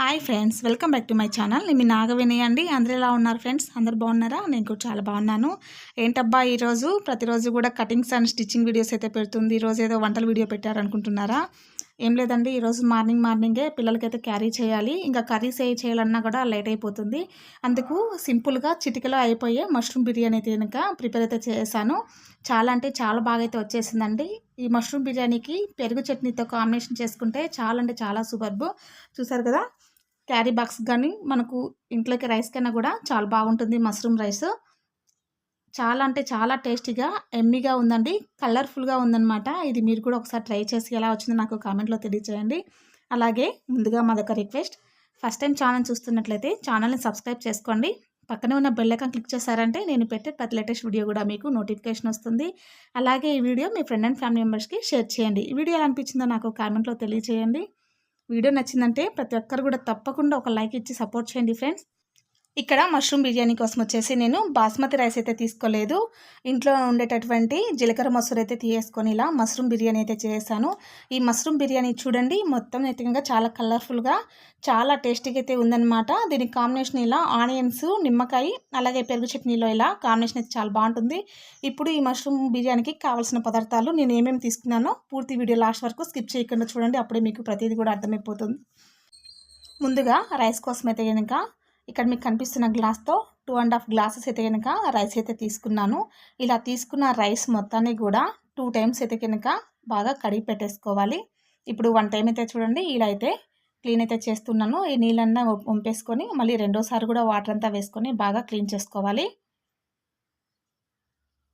Hi friends welcome back to my channel నేను మీ నాగవిని అండి. అందరు ఎలా ఉన్నారు ఫ్రెండ్స్ అందరు బాగున్నారా? నేను కూడా చాలా బాగున్నాను. ఏంటబ్బా ఈరోజు ప్రతిరోజు కూడా కటింగ్స్ అండ్ స్టిచ్చింగ్ వీడియోస్ అయితే పెడుతుంది. ఈరోజు ఏదో వంటల వీడియో పెట్టారనుకుంటున్నారా? ఏం లేదండి ఈరోజు మార్నింగ్ మార్నింగే పిల్లలకైతే క్యారీ చేయాలి. ఇంకా కర్రీస్ ఏ చేయాలన్నా కూడా లేట్ అయిపోతుంది. అందుకు సింపుల్గా చిటికలో అయిపోయే మష్రూమ్ బిర్యానీ అయితే కనుక ప్రిపేర్ అయితే చేశాను. చాలా అంటే చాలా బాగా అయితే వచ్చేసిందండి. ఈ మష్రూమ్ బిర్యానీకి పెరుగు చట్నీతో కాంబినేషన్ చేసుకుంటే చాలా అంటే చాలా సూపర్బు చూసారు కదా? క్యారీ బాక్స్ కానీ మనకు ఇంట్లోకి రైస్ కన్నా కూడా చాలా బాగుంటుంది మష్రూమ్ రైస్. చాలా అంటే చాలా టేస్టీగా ఎమ్మీగా ఉందండి. కలర్ఫుల్గా ఉందన్నమాట. ఇది మీరు కూడా ఒకసారి ట్రై చేసి ఎలా వచ్చిందో నాకు కామెంట్లో తెలియచేయండి. అలాగే ముందుగా మాదొక రిక్వెస్ట్ ఫస్ట్ టైం ఛానల్ చూస్తున్నట్లయితే ఛానల్ని సబ్స్క్రైబ్ చేసుకోండి. పక్కనే ఉన్న బెల్ క్లిక్ చేశారంటే నేను పెట్టే ప్రతి లేటెస్ట్ వీడియో కూడా మీకు నోటిఫికేషన్ వస్తుంది. అలాగే ఈ వీడియో మీ ఫ్రెండ్ అండ్ ఫ్యామిలీ మెంబర్స్కి షేర్ చేయండి. ఈ వీడియో ఎలా అనిపించిందో నాకు కామెంట్లో తెలియచేయండి. వీడియో నచ్చిందంటే ప్రతి ఒక్కరు కూడా తప్పకుండా ఒక లైక్ ఇచ్చి సపోర్ట్ చేయండి ఫ్రెండ్స్. ఇక్కడ మష్రూమ్ బిర్యానీ కోసం వచ్చేసి నేను బాస్మతి రైస్ అయితే తీసుకోలేదు. ఇంట్లో ఉండేటటువంటి జీలకర్ర మసూర్ అయితే తీసేసుకొని ఇలా మష్రూమ్ బిర్యానీ అయితే చేశాను. ఈ మష్రూమ్ బిర్యానీ చూడండి మొత్తం నెత్తిగా చాలా కలర్ఫుల్గా చాలా టేస్టీగా అయితే ఉందన్నమాట. దీనికి కాంబినేషన్ ఇలా ఆనియన్స్ నిమ్మకాయ అలాగే పెరుగు చట్నీలో ఇలా కాంబినేషన్ అయితే చాలా బాగుంటుంది. ఇప్పుడు ఈ మష్రూమ్ బిర్యానీకి కావాల్సిన పదార్థాలు నేను ఏమేమి తీసుకున్నానో పూర్తి వీడియో లాస్ట్ వరకు స్కిప్ చేయకుండా చూడండి అప్పుడే మీకు ప్రతిదీ కూడా అర్థమైపోతుంది. ముందుగా రైస్ కోసం అయితే కనుక ఇక్కడ మీకు కనిపిస్తున్న గ్లాస్తో టూ అండ్ హాఫ్ గ్లాసెస్ అయితే కనుక రైస్ అయితే తీసుకున్నాను. ఇలా తీసుకున్న రైస్ మొత్తాన్ని కూడా టూ టైమ్స్ అయితే కనుక బాగా కడిగి పెట్టేసుకోవాలి. ఇప్పుడు వన్ టైం అయితే చూడండి ఇలా అయితే క్లీన్ అయితే చేస్తున్నాను. ఈ నీళ్ళన్నా వంపేసుకొని మళ్ళీ రెండోసారి కూడా వాటర్ అంతా వేసుకొని బాగా క్లీన్ చేసుకోవాలి.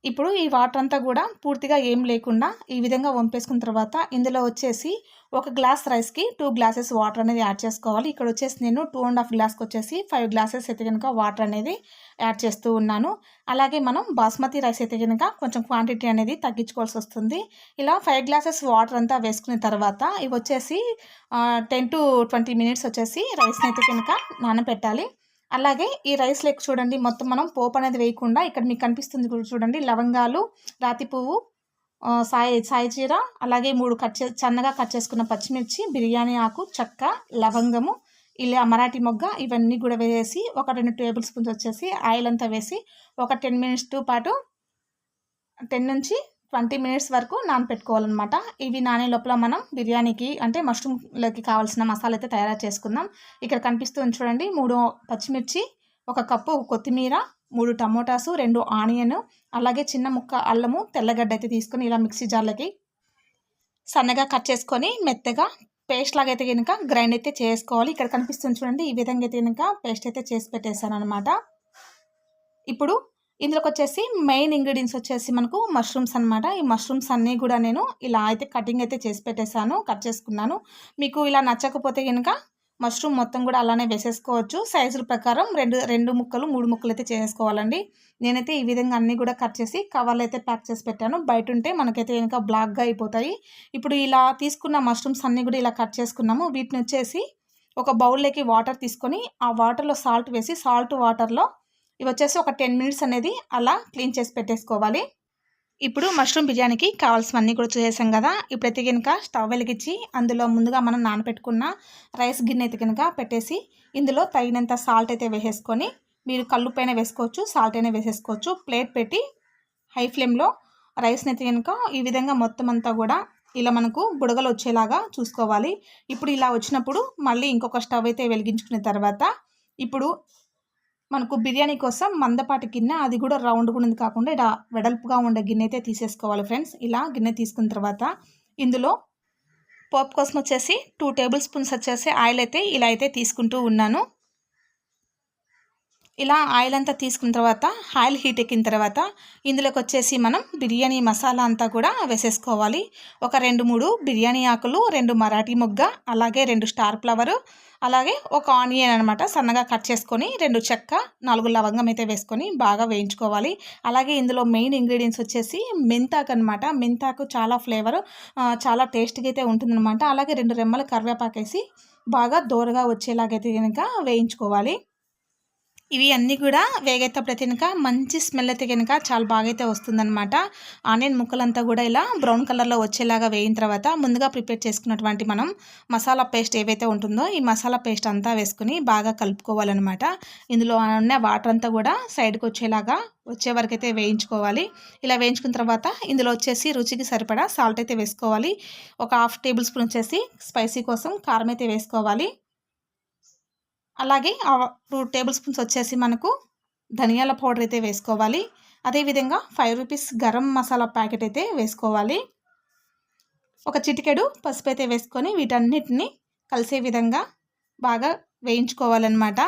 ఇప్పుడు ఈ వాటర్ అంతా కూడా పూర్తిగా ఏం లేకుండా ఈ విధంగా వంపేసుకున్న తర్వాత ఇందులో వచ్చేసి ఒక గ్లాస్ రైస్కి టూ గ్లాసెస్ వాటర్ అనేది యాడ్ చేసుకోవాలి. ఇక్కడ వచ్చేసి నేను టూ అండ్ హాఫ్ గ్లాస్కి వచ్చేసి ఫైవ్ గ్లాసెస్ అయితే కనుక వాటర్ అనేది యాడ్ చేస్తూ ఉన్నాను. అలాగే మనం బాస్మతి రైస్ అయితే కనుక కొంచెం క్వాంటిటీ అనేది తగ్గించుకోవాల్సి వస్తుంది. ఇలా ఫైవ్ గ్లాసెస్ వాటర్ అంతా వేసుకున్న తర్వాత ఇవి వచ్చేసి టెన్ టు ట్వంటీ మినిట్స్ వచ్చేసి రైస్ని అయితే కనుక నానబెట్టాలి. అలాగే ఈ రైస్ లెక్క చూడండి మొత్తం మనం పోపు అనేది వేయకుండా ఇక్కడ మీకు కనిపిస్తుంది చూడండి లవంగాలు రాతి పువ్వు సాయి సాయి చీర అలాగే మూడు కట్ చే సన్నగా కట్ చేసుకున్న పచ్చిమిర్చి బిర్యానీ ఆకు చెక్క లవంగము ఇలా మరాఠీ మొగ్గ ఇవన్నీ కూడా వేసి ఒక రెండు టేబుల్ స్పూన్స్ వచ్చేసి ఆయిల్ అంతా వేసి ఒక టెన్ మినిట్స్ పాటు టెన్ నుంచి ట్వంటీ మినిట్స్ వరకు నానపెట్టుకోవాలన్నమాట. ఇవి నానే లోపల మనం బిర్యానీకి అంటే మష్రూమ్లోకి కావాల్సిన మసాలా అయితే తయారు చేసుకుందాం. ఇక్కడ కనిపిస్తుంది చూడండి మూడు పచ్చిమిర్చి ఒక కప్పు కొత్తిమీర మూడు టమోటాసు రెండు ఆనియన్ అలాగే చిన్న ముక్క అల్లము తెల్లగడ్డ అయితే తీసుకొని ఇలా మిక్సీ జార్లకి సన్నగా కట్ చేసుకొని మెత్తగా పేస్ట్ లాగా అయితే కనుక గ్రైండ్ అయితే చేసుకోవాలి. ఇక్కడ కనిపిస్తుంది చూడండి ఈ విధంగా అయితే కనుక పేస్ట్ అయితే చేసి పెట్టేశాను అనమాట ఇప్పుడు ఇందులోకి వచ్చేసి మెయిన్ ఇంగ్రీడియంట్స్ వచ్చేసి మనకు మష్రూమ్స్ అనమాట ఈ మష్రూమ్స్ అన్నీ కూడా నేను ఇలా అయితే కటింగ్ అయితే చేసి పెట్టేశాను కట్ చేసుకున్నాను. మీకు ఇలా నచ్చకపోతే కనుక మష్రూమ్ మొత్తం కూడా అలానే వేసేసుకోవచ్చు. సైజుల ప్రకారం రెండు రెండు ముక్కలు మూడు ముక్కలు అయితే చేసుకోవాలండి. నేనైతే ఈ విధంగా అన్నీ కూడా కట్ చేసి కవర్లు అయితే ప్యాక్ చేసి పెట్టాను. బయట ఉంటే మనకైతే ఇంకా బ్లాక్గా అయిపోతాయి. ఇప్పుడు ఇలా తీసుకున్న మష్రూమ్స్ అన్నీ కూడా ఇలా కట్ చేసుకున్నాము. వీటిని వచ్చేసి ఒక బౌల్లోకి వాటర్ తీసుకొని ఆ వాటర్లో సాల్ట్ వేసి సాల్ట్ వాటర్లో ఇవి వచ్చేసి ఒక టెన్ మినిట్స్ అనేది అలా క్లీన్ చేసి పెట్టేసుకోవాలి. ఇప్పుడు మష్రూమ్ బిర్యానీకి కావాల్సినవన్నీ కూడా చేసాం కదా. ఇప్పుడైతే కనుక స్టవ్ వెలిగించి అందులో ముందుగా మనం నానబెట్టుకున్న రైస్ గిన్నె అయితే కనుక పెట్టేసి ఇందులో తగినంత సాల్ట్ అయితే వేసేసుకొని మీరు కళ్ళు పైన వేసుకోవచ్చు సాల్ట్ అయినా వేసేసుకోవచ్చు. ప్లేట్ పెట్టి హై ఫ్లేమ్లో రైస్ని అయితే కనుక ఈ విధంగా మొత్తం అంతా కూడా ఇలా మనకు బుడగలు వచ్చేలాగా చూసుకోవాలి. ఇప్పుడు ఇలా వచ్చినప్పుడు మళ్ళీ ఇంకొక స్టవ్ అయితే వెలిగించుకున్న తర్వాత ఇప్పుడు మనకు బిర్యానీ కోసం మందపాటి గిన్నె అది కూడా రౌండ్గా ఉన్నది కాకుండా ఇలా వెడల్పుగా ఉండే గిన్నె అయితే తీసేసుకోవాలి ఫ్రెండ్స్. ఇలా గిన్నె తీసుకున్న తర్వాత ఇందులో పోపు కోసం వచ్చేసి టూ టేబుల్ స్పూన్స్ వచ్చేసి ఆయిల్ అయితే ఇలా అయితే తీసుకుంటూ ఉన్నాను. ఇలా ఆయిల్ అంతా తీసుకున్న తర్వాత ఆయిల్ హీట్ ఎక్కిన తర్వాత ఇందులోకి వచ్చేసి మనం బిర్యానీ మసాలా అంతా కూడా వేసేసుకోవాలి. ఒక రెండు మూడు బిర్యానీ ఆకులు రెండు మరాఠీ మొగ్గ అలాగే రెండు స్టార్ ఫ్లవర్ అలాగే ఒక ఆనియన్ అనమాట సన్నగా కట్ చేసుకొని రెండు చెక్క నాలుగు లవంగం అయితే వేసుకొని బాగా వేయించుకోవాలి. అలాగే ఇందులో మెయిన్ ఇంగ్రీడియంట్స్ వచ్చేసి మెంతాకు అనమాట మెంతాకు చాలా ఫ్లేవర్ చాలా టేస్ట్గా అయితే ఉంటుందన్నమాట. అలాగే రెండు రెమ్మల కరివేపాకేసి బాగా దోరగా వచ్చేలాగైతే కనుక వేయించుకోవాలి. ఇవి అన్నీ కూడా వేగైతే అయితే కనుక మంచి స్మెల్ అయితే కనుక చాలా బాగా అయితే వస్తుందన్నమాట. ఆనియన్ ముక్కలంతా కూడా ఇలా బ్రౌన్ కలర్లో వచ్చేలాగా వేయిన తర్వాత ముందుగా ప్రిపేర్ చేసుకున్నటువంటి మనం మసాలా పేస్ట్ ఏవైతే ఉంటుందో ఈ మసాలా పేస్ట్ అంతా వేసుకుని బాగా కలుపుకోవాలన్నమాట. ఇందులో ఉన్న వాటర్ అంతా కూడా సైడ్కి వచ్చేలాగా వచ్చే వరకు అయితే వేయించుకోవాలి. ఇలా వేయించుకున్న తర్వాత ఇందులో వచ్చేసి రుచికి సరిపడా సాల్ట్ అయితే వేసుకోవాలి. ఒక హాఫ్ టేబుల్ స్పూన్ వచ్చేసి స్పైసీ కోసం కారం అయితే వేసుకోవాలి. అలాగే టూ టేబుల్ స్పూన్స్ వచ్చేసి మనకు ధనియాల పౌడర్ అయితే వేసుకోవాలి. అదేవిధంగా five rupees garam masala packet అయితే వేసుకోవాలి. ఒక చిటికెడు పసుపు అయితే వేసుకొని వీటన్నిటిని కలిసే విధంగా బాగా వేయించుకోవాలన్నమాట.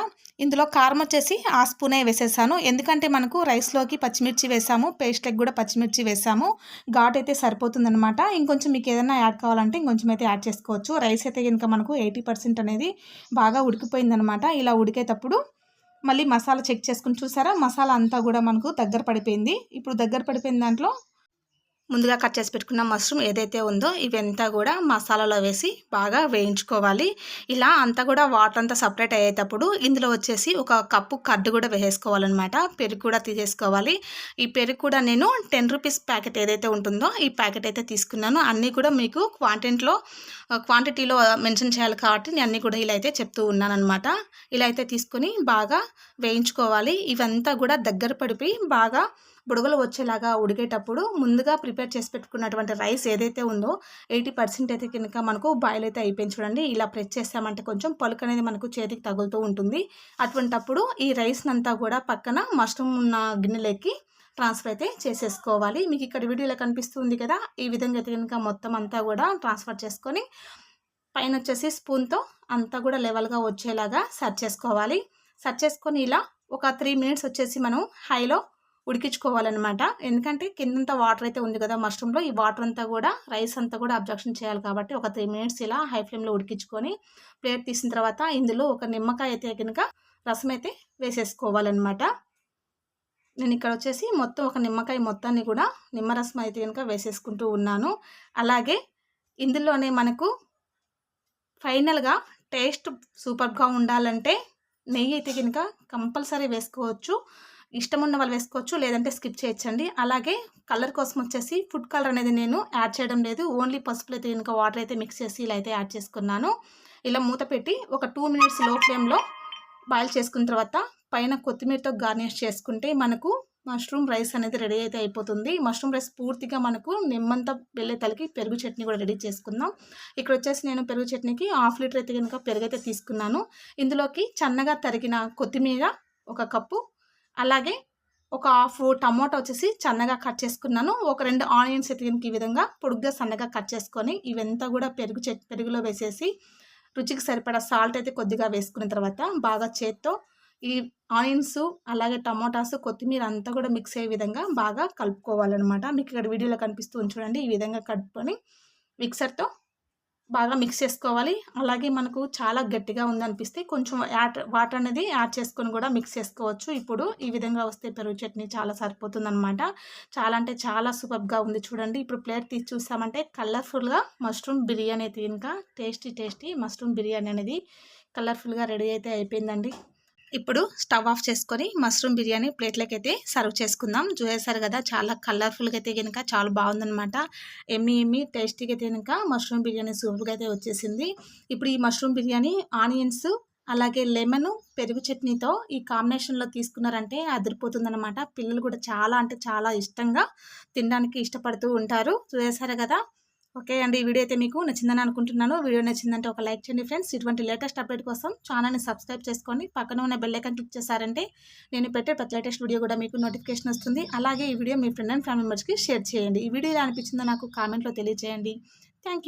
ఇందులో కారం వచ్చేసి ఆ స్పూనే వేసేసాను. ఎందుకంటే మనకు రైస్లోకి పచ్చిమిర్చి వేసాము పేస్ట్లకు కూడా పచ్చిమిర్చి వేసాము. ఘాట్ అయితే సరిపోతుందనమాట ఇంకొంచెం మీకు ఏదైనా యాడ్ కావాలంటే ఇంకొంచెం అయితే యాడ్ చేసుకోవచ్చు. రైస్ అయితే కనుక మనకు ఎయిటీ పర్సెంట్ అనేది బాగా ఉడికిపోయిందనమాట ఇలా ఉడికేటప్పుడు మళ్ళీ మసాలా చెక్ చేసుకుని చూసారా? మసాలా అంతా కూడా మనకు దగ్గర పడిపోయింది. ఇప్పుడు దగ్గర పడిపోయిన దాంట్లో ముందుగా కట్ చేసి పెట్టుకున్న మష్రూమ్ ఏదైతే ఉందో ఇవంతా కూడా మసాలాలో వేసి బాగా వేయించుకోవాలి. ఇలా అంతా కూడా వాటర్ అంతా సపరేట్ అయ్యేటప్పుడు ఇందులో వచ్చేసి ఒక కప్పు కర్డ్ కూడా వేసేసుకోవాలన్నమాట. పెరుగు కూడా తీసేసుకోవాలి. ఈ పెరుగు కూడా నేను టెన్ రూపీస్ ప్యాకెట్ ఏదైతే ఉంటుందో ఈ ప్యాకెట్ అయితే తీసుకున్నాను. అన్నీ కూడా మీకు క్వాంటిటీలో క్వాంటిటీలో మెన్షన్ చేయాలి కాబట్టి నేను అన్నీ కూడా ఇలా అయితే చెప్తూ ఉన్నాను అనమాట ఇలా అయితే తీసుకొని బాగా వేయించుకోవాలి. ఇవంతా కూడా దగ్గర పడిపోయి బాగా బుడగలు వచ్చేలాగా ఉడికేటప్పుడు ముందుగా ప్రిపేర్ చేసి పెట్టుకున్నటువంటి రైస్ ఏదైతే ఉందో ఎయిటీ పర్సెంట్ అయితే కనుక మనకు బాయిల్ అయితే అయిపోయింది చూడండి. ఇలా ప్రెస్ చేస్తామంటే కొంచెం పలుకు అనేది మనకు చేతికి తగులుతూ ఉంటుంది. అటువంటప్పుడు ఈ రైస్ అంతా కూడా పక్కన మష్రూమ్ ఉన్న గిన్నెలకి ట్రాన్స్ఫర్ అయితే చేసేసుకోవాలి. మీకు ఇక్కడ వీడియోలో కనిపిస్తుంది కదా ఈ విధంగా అయితే కనుక మొత్తం అంతా కూడా ట్రాన్స్ఫర్ చేసుకొని పైన వచ్చేసి స్పూన్తో అంతా కూడా లెవెల్గా వచ్చేలాగా సర్చ్ చేసుకోవాలి. సర్చ్ చేసుకొని ఇలా ఒక త్రీ మినిట్స్ వచ్చేసి మనం హైలో ఉడికించుకోవాలన్నమాట. ఎందుకంటే కిందంతా వాటర్ అయితే ఉంది కదా మష్రూమ్లో ఈ వాటర్ అంతా కూడా రైస్ అంతా కూడా అబ్జెక్షన్ చేయాలి కాబట్టి ఒక త్రీ మినిట్స్ ఇలా హై ఫ్లేమ్లో ఉడికించుకొని ప్లేట్ తీసిన తర్వాత ఇందులో ఒక నిమ్మకాయ అయితే కనుక రసం అయితే వేసేసుకోవాలన్నమాట. నేను ఇక్కడ వచ్చేసి మొత్తం ఒక నిమ్మకాయ మొత్తాన్ని కూడా నిమ్మరసం అయితే కనుక వేసేసుకుంటూ ఉన్నాను. అలాగే ఇందులోనే మనకు ఫైనల్గా టేస్ట్ సూపర్గా ఉండాలంటే నెయ్యి అయితే కనుక కంపల్సరీ వేసుకోవచ్చు. ఇష్టం ఉన్న వాళ్ళు వేసుకోవచ్చు లేదంటే స్కిప్ చేయొచ్చండి. అలాగే కలర్ కోసం వచ్చేసి ఫుడ్ కలర్ అనేది నేను యాడ్ చేయడం లేదు. ఓన్లీ పసుపులు అయితే ఇంకా వాటర్ అయితే మిక్స్ చేసి ఇలా అయితే యాడ్ చేసుకున్నాను. ఇలా మూత పెట్టి ఒక టూ మినిట్స్లో ఫ్లేమ్లో బాయిల్ చేసుకున్న తర్వాత పైన కొత్తిమీరతో గార్నిష్ చేసుకుంటే మనకు మష్రూమ్ రైస్ అనేది రెడీ అయితే అయిపోతుంది. మష్రూమ్ రైస్ పూర్తిగా మనకు నిమ్మంతా వెళ్ళే తలకి పెరుగు చట్నీ కూడా రెడీ చేసుకుందాం. ఇక్కడ వచ్చేసి నేను పెరుగు చట్నీకి హాఫ్ లీటర్ అయితే కనుక పెరుగు అయితే తీసుకున్నాను. ఇందులోకి చన్నగా తరిగిన కొత్తిమీర ఒక కప్పు అలాగే ఒక హాఫ్ టమాటో వచ్చేసి సన్నగా కట్ చేసుకున్నాను. ఒక రెండు ఆనియన్స్ ఎతికినకి ఈ విధంగా పొడుగ్గా సన్నగా కట్ చేసుకొని ఇవంతా కూడా పెరుగు పెరుగులో వేసేసి రుచికి సరిపడా సాల్ట్ అయితే కొద్దిగా వేసుకున్న తర్వాత బాగా చేత్తో ఈ ఆనియన్స్ అలాగే టమాటాస్ కొత్తిమీర అంతా కూడా మిక్స్ అయ్యే విధంగా బాగా కలుపుకోవాలన్నమాట. మీకు ఇక్కడ వీడియోలో కనిపిస్తూ చూడండి ఈ విధంగా కలుపుకొని మిక్సర్తో బాగా మిక్స్ చేసుకోవాలి. అలాగే మనకు చాలా గట్టిగా ఉందనిపిస్తే కొంచెం యాడ్ వాటర్ అనేది యాడ్ చేసుకొని కూడా మిక్స్ చేసుకోవచ్చు. ఇప్పుడు ఈ విధంగా వస్తే పెరుగు చట్నీ చాలా సరిపోతుందనమాట చాలా అంటే చాలా సూపర్గా ఉంది చూడండి. ఇప్పుడు ప్లేట్ తీసి చూసామంటే కలర్ఫుల్గా మష్రూమ్ బిర్యానీ అయితే ఇంకా టేస్టీ టేస్టీ మష్రూమ్ బిర్యానీ అనేది కలర్ఫుల్గా రెడీ అయితే అయిపోయిందండి. ఇప్పుడు స్టవ్ ఆఫ్ చేసుకొని మష్రూమ్ బిర్యానీ ప్లేట్లకి అయితే సర్వ్ చేసుకుందాం. చూసేసారు కదా చాలా కలర్ఫుల్గా అయితే కనుక చాలా బాగుందనమాట ఎమ్మి ఎమ్మి టేస్టీగా అయితే కనుక మష్రూమ్ బిర్యానీ సూపర్గా అయితే వచ్చేసింది. ఇప్పుడు ఈ మష్రూమ్ బిర్యానీ ఆనియన్స్ అలాగే లెమన్ పెరుగు చట్నీతో ఈ కాంబినేషన్లో తీసుకున్నారంటే అదిరిపోతుందనమాట పిల్లలు కూడా చాలా అంటే చాలా ఇష్టంగా తినడానికి ఇష్టపడుతూ ఉంటారు. చూసేసారు కదా ఓకే అండి ఈ వీడియో అయితే మీకు నచ్చిందని అనుకుంటున్నాను. వీడియో నచ్చిందంటే ఒక లైక్ చేయండి ఫ్రెండ్స్. ఇటువంటి లేటెస్ట్ అప్డేట్ కోసం ఛానల్ని సబ్స్క్రైబ్ చేసుకోండి. పక్కన ఉన్న బెల్ ఐకన్ క్లిక్ చేశారంటే నేను పెట్టే ప్రతి లేటెస్ట్ వీడియో కూడా మీకు నోటిఫికేషన్ వస్తుంది. అలాగే ఈ వీడియో మీ ఫ్రెండ్ అండ్ ఫ్యామిలీ మెంబర్స్కి షేర్ చేయండి. ఈ వీడియో ఎలా అనిపించిందో నాకు కామెంట్లో తెలియజేయండి థ్యాంక్